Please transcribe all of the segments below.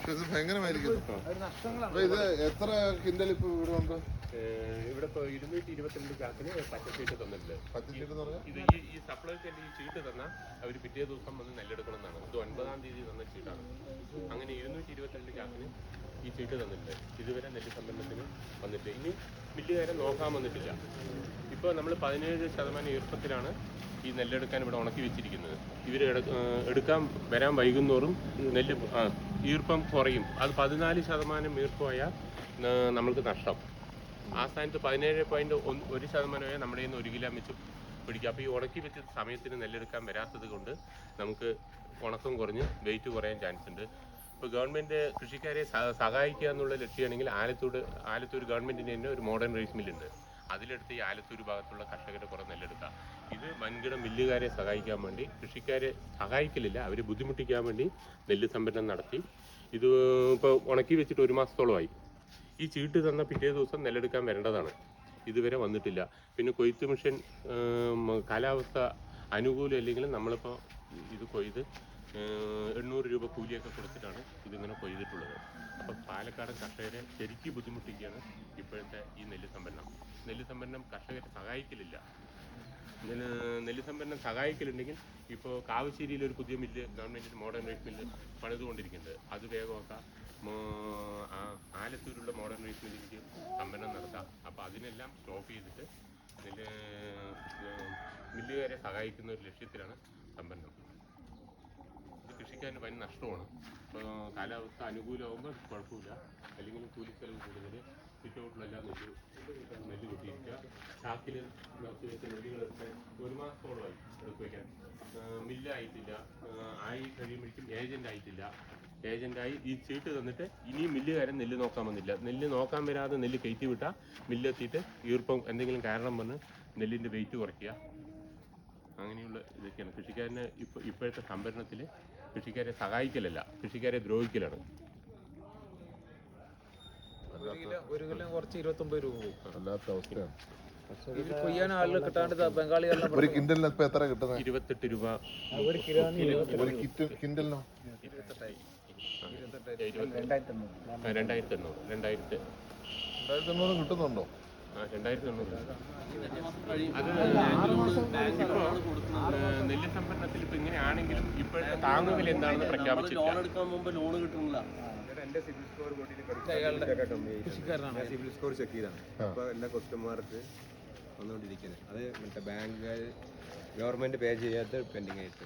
പക്ഷെ ഇത് ഭയങ്കരമായിരിക്കും. ഇത് എത്ര കിൻഡൽ ഇപ്പൊ ഇവിടെ ഉണ്ട് ഏഹ് ഇവിടെ ഇപ്പോൾ ഇരുന്നൂറ്റി ഇരുപത്തിരണ്ട് ചാക്കിന് പച്ചച്ചീട്ട് തന്നിട്ടുണ്ട്. പച്ചച്ചീട്ട് എന്ന് പറഞ്ഞാൽ ഇത് ഈ ഈ സപ്ലൈക്ക് ഈ ചീട്ട് തന്നാൽ അവർ പിറ്റേ ദിവസം വന്ന് നെല്ലെടുക്കണം എന്നാണ് ഇത് ഒൻപതാം തീയതി തന്ന ചീട്ടാണ്. അങ്ങനെ ഇരുന്നൂറ്റി ഇരുപത്തിരണ്ട് ചാക്കിന് ഈ ചീട്ട് തന്നിട്ടുണ്ട്. ഇതുവരെ നെല്ല് സംഭരണത്തിന് വന്നിട്ട് ഇനി മില്ലുകാരെ നോക്കാൻ വന്നിട്ടില്ല. ഇപ്പോൾ നമ്മൾ പതിനേഴ് ശതമാനം ഈർപ്പത്തിലാണ് ഈ നെല്ലെടുക്കാൻ ഇവിടെ ഉണക്കി വെച്ചിരിക്കുന്നത്. ഇവർ എടുക്കാൻ വരാൻ വൈകുന്നോറും നെല്ല് ആ, ഈർപ്പം കുറയും. അത് പതിനാല് ശതമാനം ഈർപ്പമായാൽ നമ്മൾക്ക് നഷ്ടം. ആ സ്ഥാനത്ത് പതിനേഴ് പോയിന്റ് ഒരു ശതമാനമേ നമ്മുടെ നിന്ന് ഒരു കിലോ വെച്ച് പിടിക്കുക അപ്പോൾ ഈ ഉണക്കി വെച്ച സമയത്തിന് നെല്ലെടുക്കാൻ വരാത്തത് കൊണ്ട് നമുക്ക് ഉണക്കം കുറഞ്ഞ് വെയിറ്റ് കുറയാൻ ചാൻസ് ഉണ്ട്. ഇപ്പോൾ ഗവൺമെന്റ് കൃഷിക്കാരെ സഹായിക്കുക എന്നുള്ള ലക്ഷ്യമാണെങ്കിൽ ആലത്തൂർ ആലത്തൂർ ഗവൺമെന്റിന്റെ തന്നെ ഒരു മോഡേൺ റൈസ് മില്ലുണ്ട് അതിലെടുത്ത് ഈ ആലത്തൂർ ഭാഗത്തുള്ള കർഷകരെ കുറേ നെല്ലെടുക്കാം ഇത് വൻകിട മില്ലുകാരെ സഹായിക്കാൻ വേണ്ടി കൃഷിക്കാരെ സഹായിക്കലില്ല അവർ ബുദ്ധിമുട്ടിക്കാൻ വേണ്ടി നെല്ല് സംഭരണം നടത്തി. ഇത് ഇപ്പോൾ ഉണക്കി വെച്ചിട്ട് ഒരു മാസത്തോളമായി. ഈ ചീട്ട് തന്ന പിറ്റേ ദിവസം നെല്ലെടുക്കാൻ വരേണ്ടതാണ്. ഇതുവരെ വന്നിട്ടില്ല. പിന്നെ കൊയ്ത്ത് മിഷൻ കാലാവസ്ഥ അനുകൂലം അല്ലെങ്കിൽ നമ്മളിപ്പോൾ ഇത് കൊയ്ത് എണ്ണൂറ് രൂപ കൂലിയൊക്കെ കൊടുത്തിട്ടാണ് ഇതിങ്ങനെ കൊയ്തിട്ടുള്ളത് അപ്പം പാലക്കാട് കർഷകരെ ശരിക്കും ബുദ്ധിമുട്ടിക്കുകയാണ് ഇപ്പോഴത്തെ ഈ നെല്ല് സംഭരണം നെല്ല് സംഭരണം കർഷകരെ സഹായിക്കലില്ല. നെല്ല് സംഭരണം സഹായിക്കലുണ്ടെങ്കിൽ ഇപ്പോൾ കാവശ്ശേരിയിൽ ഒരു പുതിയ മില്ല് ഗവൺമെന്റിന് മോഡേൺ റൈസ് മില്ല് പണിതുകൊണ്ടിരിക്കുന്നുണ്ട്. അത് വേഗമാക്കാം ആലത്തൂരുള്ള മോഡേൺ റൈസ് മില്ലിലേക്ക് സംഭരണം നടത്താം. അപ്പോൾ അതിനെല്ലാം സ്റ്റോപ്പ് ചെയ്തിട്ട് നെല്ല് മില്ലുകാരെ സഹായിക്കുന്ന ഒരു ലക്ഷ്യത്തിലാണ് സംഭരണം കൃഷിക്കാരന് വൻ നഷ്ടമാണ്. കാലാവസ്ഥ അനുകൂലമാകുമ്പോൾ കുഴപ്പമില്ല. അല്ലെങ്കിൽ കൂലിച്ചെലവ് കൂടുതൽ ചുറ്റോട്ടിലെല്ലാം നെല്ല് നെല്ല് കിട്ടിയിരിക്കുക. ചാക്കിൽ നിറച്ച് വെച്ച നെല്ലുകളൊക്കെ ഒരു മാസത്തോളമായി എടുത്ത് വയ്ക്കാൻ മില്ലായിട്ടില്ല. ആയി കഴിയുമ്പോഴേക്കും ഏജന്റ് ആയിട്ടില്ല ഏജന്റായി ഈ ചീട്ട് തന്നിട്ട് ഇനിയും മില്ലുകാരൻ നെല്ല് നോക്കാൻ വന്നില്ല. നെല്ല് നോക്കാൻ വരാതെ നെല്ല് കയറ്റി വിട്ടാൽ മില്ലെത്തിയിട്ട് ഈർപ്പം എന്തെങ്കിലും കാരണം വന്ന് നെല്ലിന്റെ വെയിറ്റ് കുറയ്ക്കുക. അങ്ങനെയുള്ള ഇതൊക്കെയാണ്. കൃഷിക്കാരന് ഇപ്പോൾ ഇപ്പോഴത്തെ സംഭരണത്തിൽ കൃഷിക്കാരെ സഹായിക്കലല്ല. കൃഷിക്കാരെ ദ്രോഹിക്കലാണ്. ഒരു കിലോ കുറച്ച് ഇരുപത്തൊമ്പത് രൂപ അവസ്ഥയാണ്. കൊയ്യാൻ കിട്ടാണ്ട് ഒരു കിൻഡലിന് ഇപ്പൊ എത്ര കിട്ടുന്നത് ഇരുപത്തെട്ട് രൂപ. ഒരു കിലോ ഒരു കിറ്റ് കിൻഡലിനോ? ഇരുപത്തെട്ടായി. രണ്ടായിരത്തി എണ്ണൂറ്. രണ്ടായിരത്തി രണ്ടായിരത്തി എണ്ണൂറ് കിട്ടുന്നുണ്ടോ? രണ്ടായിരത്തി അത് ഇപ്പോൾ നെല്ല് സംഭരണത്തിൽ ഇപ്പൊ ഇങ്ങനെയാണെങ്കിലും ഇപ്പോഴത്തെ താങ്ങുവില എന്താണെന്ന് എടുക്കാൻ മുമ്പ് ലോൺ കിട്ടുന്നില്ല. എന്റെ സിബിൽ സ്കോർ കൂട്ടിയിട്ട് സിബിൽ സ്കോർ ചെക്ക് ചെയ്താണ്. അപ്പൊ എല്ലാ കസ്റ്റമർക്ക് വന്നുകൊണ്ടിരിക്കുന്നത് അത് മറ്റേ ബാങ്കുകാർ ഗവൺമെന്റ് പേ ചെയ്യാത്ത പെൻഡിങ് ആയിട്ട്.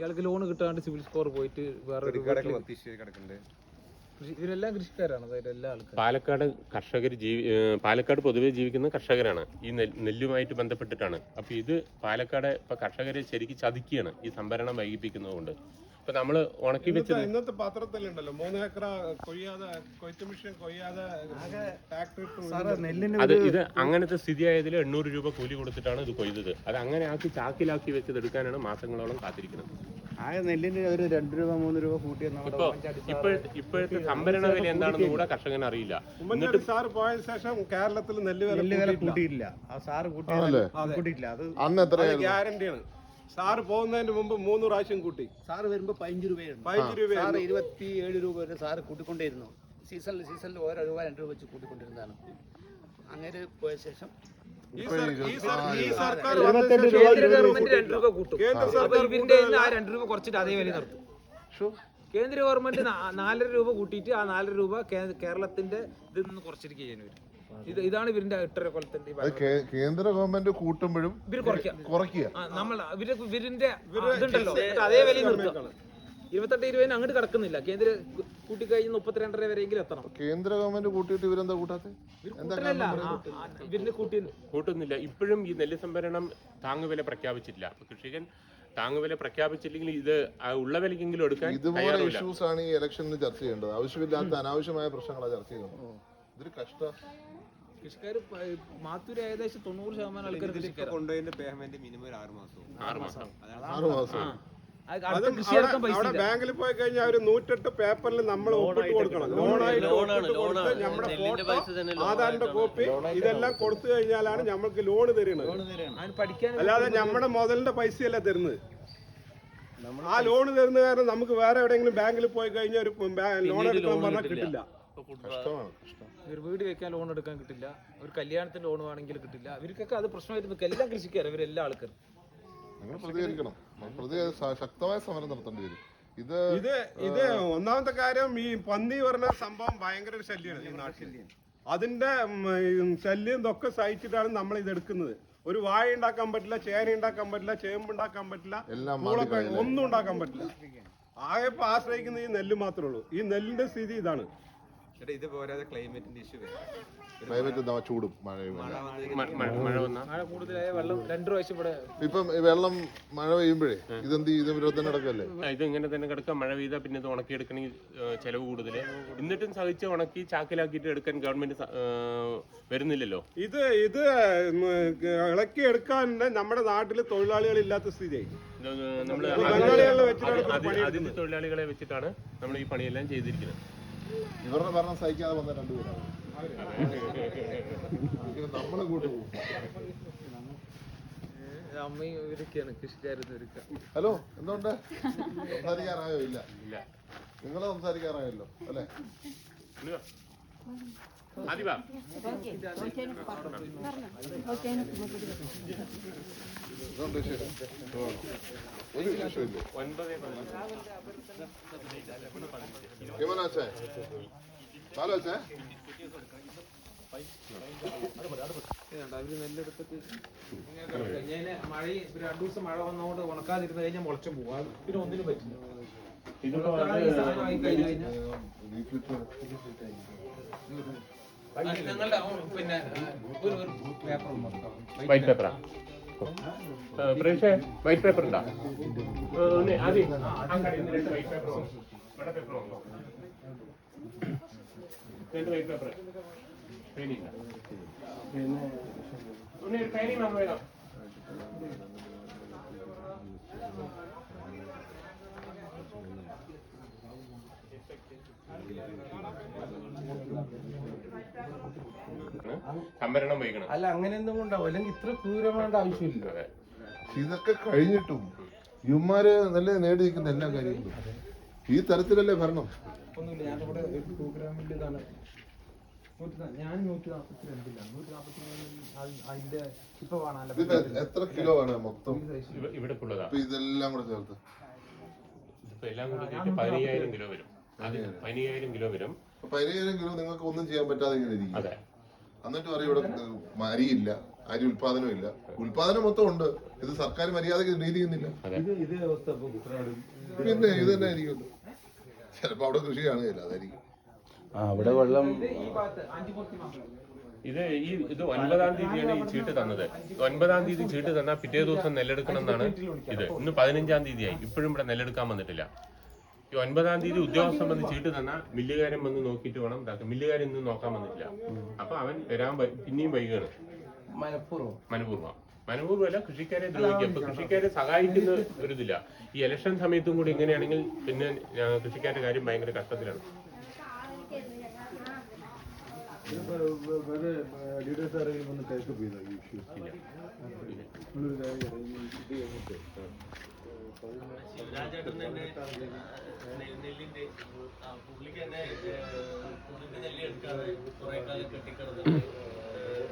ഇയാൾക്ക് ലോൺ കിട്ടാണ്ട് സിവിൽ സ്കോർ പോയിട്ട് വേറെ കിടക്കുന്നുണ്ട്. ഇവരെല്ലാം കൃഷിക്കാരാണ്. പാലക്കാട് കർഷകർ ജീവി പാലക്കാട് പൊതുവെ ജീവിക്കുന്ന കർഷകരാണ്. ഈ നെൽ- നെല്ലുമായിട്ട് ബന്ധപ്പെട്ടിട്ടാണ്. അപ്പോൾ ഇത് പാലക്കാട് ഇപ്പൊ കർഷകരെ ശരിക്കും ചതിക്കുകയാണ് ഈ സംഭരണം വൈകിപ്പിക്കുന്നതുകൊണ്ട്. ഇപ്പൊ നമ്മൾ ഉണക്കി വെച്ച് ഇന്നത്തെ പത്രത്തിലുണ്ടല്ലോ. മൂന്ന് ഏക്കർ കൊയ്യാതെ കൊയ്ത്ത് മെഷീൻ കൊയ്യാതെ ഫാക്ടറി അത് ഇത് അങ്ങനത്തെ സ്ഥിതി സ്ഥിതിയായതിൽ എണ്ണൂറ് രൂപ കൂലി കൊടുത്തിട്ടാണ് ഇത് കൊയ്തത്. അത് അങ്ങനെ ആക്കി ചാക്കിലാക്കി വെച്ചത് എടുക്കാനാണ് മാസങ്ങളോളം കാത്തിരിക്കുന്നത്. ആ നെല്ലിന് ഒരു രണ്ട് രൂപ മൂന്ന് രൂപ കൂട്ടി ഇപ്പൊ ഇപ്പോഴത്തെ ഇപ്പോഴത്തെ സംഭരണ വില എന്താണെന്ന് കൂടെ കർഷകന് അറിയില്ല. സാർ പോയ ശേഷം കേരളത്തിൽ നെല്ല് വില നെല്ല് വില കൂട്ടിയിട്ടില്ല. കൂട്ടിയില്ല ആ സാറ്? കൂട്ടിയിട്ടില്ല. അത് അന്ന് എത്രയായിരുന്നു? ഗ്യാരണ്ടിയാണ്. സാറ് പോകുന്നതിന് മുമ്പ് മൂന്ന് പ്രാവശ്യം കൂട്ടി. സാറ് വരുമ്പോ പതിനഞ്ച് രൂപയായിരുന്നു. പതിനഞ്ച് രൂപ സാറ് ഇരുപത്തി ഏഴ് രൂപ വരെ സാറ് കൂട്ടിക്കൊണ്ടേയിരുന്നു സീസണിൽ സീസണിൽ ഓരോ രൂപ രണ്ട് രൂപ വെച്ച് കൂട്ടിക്കൊണ്ടിരുന്നതാണ്. അങ്ങനെ പോയ ശേഷം ഈ സർ- ഈ സർ- ഈ സർക്കാർ കേന്ദ്ര ഗവൺമെന്റ് രണ്ട് രൂപ കൂട്ടും അപ്പൊ ആ രണ്ട് രൂപ കുറച്ചിട്ട് അതേ വില നിർത്തും. കേന്ദ്ര ഗവൺമെന്റ് നാ- നാലര രൂപ കൂട്ടിയിട്ട് ആ നാലര രൂപ കേ- കേരളത്തിന്റെ ഇതിൽ നിന്ന് കുറച്ചിരിക്കുകയാണ് ഇവർ ഇത് ഇതാണ് ഇവരിന്റെ എട്ടര കൊല്ലത്തിന്റെ ഈ അത് കേ- കേന്ദ്ര ഗവൺമെന്റ് കൂട്ടുമ്പോഴും ഇവർ കുറയ്ക്കാം. കുറയ്ക്കുക. ആ, നമ്മൾ ഇവർ ഇവരിന്റെ ഇതുണ്ടല്ലോ. എന്നിട്ട് അതേ വില നിർത്തുക. ഇരുപത്തെട്ട് ഇരുപതിന് അങ്ങോട്ട് കിടക്കുന്നില്ല. കേന്ദ്ര കൂട്ടിക്കഴിഞ്ഞ് മുപ്പത്തിരണ്ടര വരെയെങ്കിലും എത്തണം. കേന്ദ്ര ഗവൺമെന്റ് കൂട്ടിയിട്ട് ഇവരെന്താ കൂട്ടാത്ത? ഇവരിന് കൂട്ടി കൂട്ടുന്നില്ല. ഇപ്പോഴും ഈ നെല്ല് സംഭരണം താങ്ങുവില പ്രഖ്യാപിച്ചിട്ടില്ല. അപ്പൊ കൃഷികൻ താങ്ങുവില പ്രഖ്യാപിച്ചില്ലെങ്കിൽ ഇത് ഉള്ള വിലക്കെങ്കിലും എടുക്കാൻ ഇതുപോലെ ഇഷ്യൂസ് ആണ് ഈ ഇലക്ഷനിൽ ചർച്ച ചെയ്യേണ്ടത്. ആവശ്യമില്ലാത്ത അനാവശ്യമായ പ്രശ്നങ്ങളാണ് ചർച്ച ചെയ്യുന്നത്. ഇതൊരു കഷ്ട കൃഷിക്കാർ മാത്തൂര് ഏകദേശം തൊണ്ണൂറ് ശതമാനം ആൾക്കാർ കൊണ്ടുപോയതിന്റെ പേയ്മെന്റ് മിനിമം ഒരു ആറ് മാസം ആറ് മാസം. ആറ് മാസം. അവിടെ ബാങ്കിൽ പോയി കഴിഞ്ഞാൽ ഒരു നൂറ്റെട്ട് പേപ്പറിൽ നമ്മൾ ഒപ്പിട്ട് കൊടുക്കണം. ലോണായിട്ട് ലോണാണ്, ലോണാണ്. നമ്മുടെ ഫോട്ടോ പൈസ തന്നെ ആധാറിന്റെ കോപ്പി ഇതെല്ലാം കൊടുത്തു കഴിഞ്ഞാലാണ് നമ്മൾക്ക് ലോൺ തരുന്നത്. അല്ലാതെ നമ്മുടെ മുതലിന്റെ പൈസയല്ല തരുന്നത്. ആ ലോൺ തരുന്ന കാരണം നമുക്ക് വേറെ എവിടെയെങ്കിലും ബാങ്കിൽ പോയി കഴിഞ്ഞാൽ ഒരു ലോൺ എടുക്കാൻ പറഞ്ഞാൽ കിട്ടില്ല. കഷ്ടമാണ് കഷ്ടം. ഒരു വീട് വെക്കാൻ ലോൺ എടുക്കാൻ കിട്ടില്ല. ഒരു കല്യാണത്തിന് ലോൺ വേണമെങ്കിൽ കിട്ടില്ല. ഇവർക്കൊക്കെ അത് പ്രശ്നമായിട്ട് എല്ലാ കൃഷിക്കാരും ഇവരെല്ലാ ആൾക്കാരും. പ്രതി ശക്തമായ സമരം നടത്തേണ്ടി വരും. ഇത് ഇത് ഇത് ഒന്നാമത്തെ കാര്യം ഈ പന്നി പറഞ്ഞ സംഭവം ഭയങ്കര ഒരു ശല്യമാണ് ഈ നാട്ടിൽ അതിന്റെ ശല്യം ഇതൊക്കെ സഹിച്ചിട്ടാണ് നമ്മൾ ഇത് എടുക്കുന്നത്. ഒരു വാഴ ഉണ്ടാക്കാൻ പറ്റില്ല ചേന ഉണ്ടാക്കാൻ പറ്റില്ല ചേമ്പ് ഉണ്ടാക്കാൻ പറ്റില്ല ഒന്നും ഉണ്ടാക്കാൻ പറ്റില്ല. ആകെ ഇപ്പൊ ആശ്രയിക്കുന്നത് ഈ നെല്ല് മാത്രമേ ഉള്ളൂ. ഈ നെല്ലിന്റെ സ്ഥിതി ഇതാണ്. ചേട്ടാ ഇത് പോരാതെ ക്ലൈമറ്റിന്റെ ഇഷ്യൂ ക്ലൈമറ്റ് എന്താ? ചൂടും മഴയും മഴ കൂടുതലായ വെള്ളം രണ്ടു പ്രാവശ്യം ഇവിടെ ഇപ്പം ഈ വെള്ളം മഴ പെയ്യുമ്പോഴേ ഇതെന്ത് ഇത് വിരോധം നടക്കല്ലേ ഇത് ഇങ്ങനെ തന്നെ കിടക്കാം മഴ പെയ്താൽ പിന്നെ ഇത് ഉണക്കിയെടുക്കണമെങ്കിൽ ഏഹ്, ചെലവ് കൂടുതൽ എന്നിട്ടും സഹിച്ച് ഉണക്കി ചാക്കിലാക്കിയിട്ട് എടുക്കാൻ ഗവൺമെന്റ് വരുന്നില്ലല്ലോ? ഇത് ഇത് ഇളക്കി എടുക്കാൻ നമ്മുടെ നാട്ടിൽ തൊഴിലാളികൾ ഇല്ലാത്ത സ്ഥിതിയായി. അതിന്റെ നമ്മൾ ബംഗാളികളെ വെച്ചിട്ടാണ് അത് ഇത് പണിയെടുക്കുന്നത്. അതിഥി തൊഴിലാളികളെ വെച്ചിട്ടാണ് നമ്മൾ ഈ പണിയെല്ലാം ചെയ്തിരിക്കുന്നത്. ഇവരുടെ ഭരണം സഹിക്കാതെ വന്ന രണ്ടുപേരാണ് നമ്മളെ കൂട്ട് പോകും. അമ്മയും ഇവരൊക്കെയാണ് കൃഷിക്കാരെന്ന് ഇവരൊക്കെ ഹലോ എന്തുകൊണ്ട് സംസാരിക്കാറായോ? ഇല്ല. ഇല്ല നിങ്ങൾ സംസാരിക്കാറായല്ലോ അല്ലേ? ഇങ്ങ് വാ. ആദി വാ. ഇതുകൊണ്ട് വിഷയം സുഖമാണോ? ഒരു വിഷയമില്ല ഒൻപത് പതിനഞ്ച്. എങ്ങനെ അച്ഛേ നാലോ അച്ഛേ ഇതുണ്ട്, അവർ നെല്ലെടുത്തിട്ട് ഇങ്ങനെ കിടക്കുക. ഇങ്ങനെ മഴ ഇപ്പൊ രണ്ടു ദിവസം മഴ വന്നോണ്ട് ഉണക്കാതിരുന്ന് കഴിഞ്ഞാൽ മുളച്ചും പോവാ അത് പിന്നെ ഒന്നിനും പറ്റില്ല ഇതിപ്പോ ഞങ്ങളുടെ പിന്നെ ഒരു ഒരു പേപ്പർ വൈറ്റ് പേപ്പറാ പ്രേക്ഷേ വൈറ്റ് പേപ്പർ ഉണ്ടോ? ആദ്യ വൈറ്റ് പേപ്പർ രണ്ട് വൈറ്റ് പേപ്പർ പേനില്ല ഉണ്ണി ഒരു പേനി സംവരണം അല്ല അങ്ങനെയൊന്നും എന്തും കൊണ്ടാവും. അല്ലെങ്കിൽ ഇത്ര ക്രൂരമായിട്ട് ആവശ്യമില്ല. ഇതൊക്കെ കഴിഞ്ഞിട്ടും ഇവന്മാര് നല്ല നേടിയിരിക്കുന്ന എല്ലാ കാര്യങ്ങളും. ഈ തരത്തിലല്ലേ ഭരണം? ഒന്നുമില്ല ഞാൻ ഇവിടെ ഒരു ഇതാണ് ഞാൻ നൂറ്റി നാൽപ്പത്തി രണ്ടിലാണ് നൂറ്റി നാൽപ്പത്തി അതിന്റെ ഇപ്പൊ എത്ര കിലോ ആണ് മൊത്തം? ഇവിടെ ഇതെല്ലാം കൂടെ ചേർത്ത്. എല്ലാം കൂടി പതിനയ്യായിരം കിലോ വരും. പതിനയ്യായിരം കിലോ വരും. പതിനയ്യായിരം കിലോ നിങ്ങൾക്ക് ഒന്നും ചെയ്യാൻ പറ്റാതെ ഇങ്ങനെ ഇരിക്കും. അതെ. എന്നിട്ട് പറയും ഇവിടെ അരിയില്ല അരി ഉൽപാദനം ഇല്ല. ഉൽപാദനം മൊത്തം ഉണ്ട്. ഇത് സർക്കാർ മര്യാദയ്ക്ക് ഡീൽ ചെയ്യുന്നില്ല. അതെ. അവസ്ഥ ഇപ്പൊ കുട്ടനാട് പിന്നെ ഇത് തന്നെ ആയിരിക്കും. ചിലപ്പോ അവിടെ കൃഷി കാണുകയില്ല അതായിരിക്കും. ആ അവിടെ വെള്ളം ഇത് ഈ ഇത് ഒൻപതാം തീയതിയാണ് ഈ ചീട്ട് തന്നത്. ഒൻപതാം തീയതി ചീട്ട് തന്നാൽ പിറ്റേ ദിവസം നെല്ലെടുക്കണം എന്നാണ് ഇത്. ഇന്ന് പതിനഞ്ചാം തീയതിയായി. ഇപ്പോഴും ഇവിടെ നെല്ലെടുക്കാൻ വന്നിട്ടില്ല. ഈ ഒൻപതാം തീയതി ഉദ്യോഗസ്ഥൻ വന്ന് ചീട്ട് തന്നാൽ മില്ലുകാരൻ വന്ന് നോക്കിയിട്ട് വേണം ഇതാക്കാൻ. മില്ലുകാരൻ ഇന്ന് നോക്കാൻ വന്നിട്ടില്ല. അപ്പൊ അവൻ വരാൻ വൈ- പിന്നെയും വൈകാണ്. മനഃപൂർവം. മനപൂർവം. മനപൂർവമല്ല കൃഷിക്കാരെ ദ്രോഹിക്കുക. അപ്പൊ കൃഷിക്കാരെ സഹായിക്കുന്ന ഒരു ഇതില്ല. ഈ ഇലക്ഷൻ സമയത്തും കൂടി ഇങ്ങനെയാണെങ്കിൽ പിന്നെ ആ, കൃഷിക്കാരുടെ കാര്യം ഭയങ്കര കഷ്ടത്തിലാണ്. ലീഡേഴ്സ് ആരെങ്കിലും ചെയ്തോ ഈ രാജേട്ടൻ തന്നെ നെല്ലിന്റെ ആ, പുള്ളിക്ക് തന്നെ പുള്ളിന്റെ നെല്ല് എടുക്കാതെ കുറെ കാലം കെട്ടിക്കിടന്നിട്ട്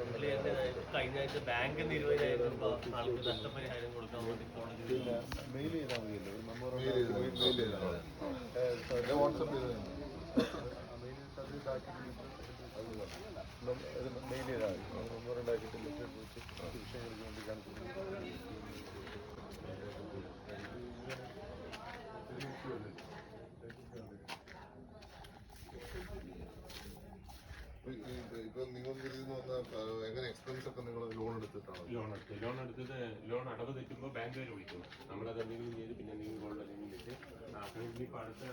പുള്ളി തന്നെ കഴിഞ്ഞ ആഴ്ച ബാങ്ക് ഇരുപതിനായിരം രൂപ ആൾക്ക് നഷ്ടപരിഹാരം കൊടുക്കാൻ വേണ്ടി കോടതിയിൽ മെയിൽ ചെയ്താൽ വാട്സപ്പ് ചെയ്താൽ ഇപ്പൊ നിങ്ങൾക്ക് ഇതിൽ നിന്ന് വന്ന ആ, എങ്ങനെ എക്സ്പെൻസ് ഒക്കെ നിങ്ങൾ ലോൺ എടുത്തിട്ടാണോ ലോൺ എടുത്ത് ലോൺ എടുത്തത് ലോൺ അടവ് തെറ്റുമ്പോൾ ബാങ്കുകാർ വിളിക്കും നമ്മളത് എന്തെങ്കിലും ചെയ്ത് പിന്നെ എന്തെങ്കിലും ഗോൾഡ് എന്തെങ്കിലും വെച്ച് ആ, ഇനിയിപ്പോ അടുത്ത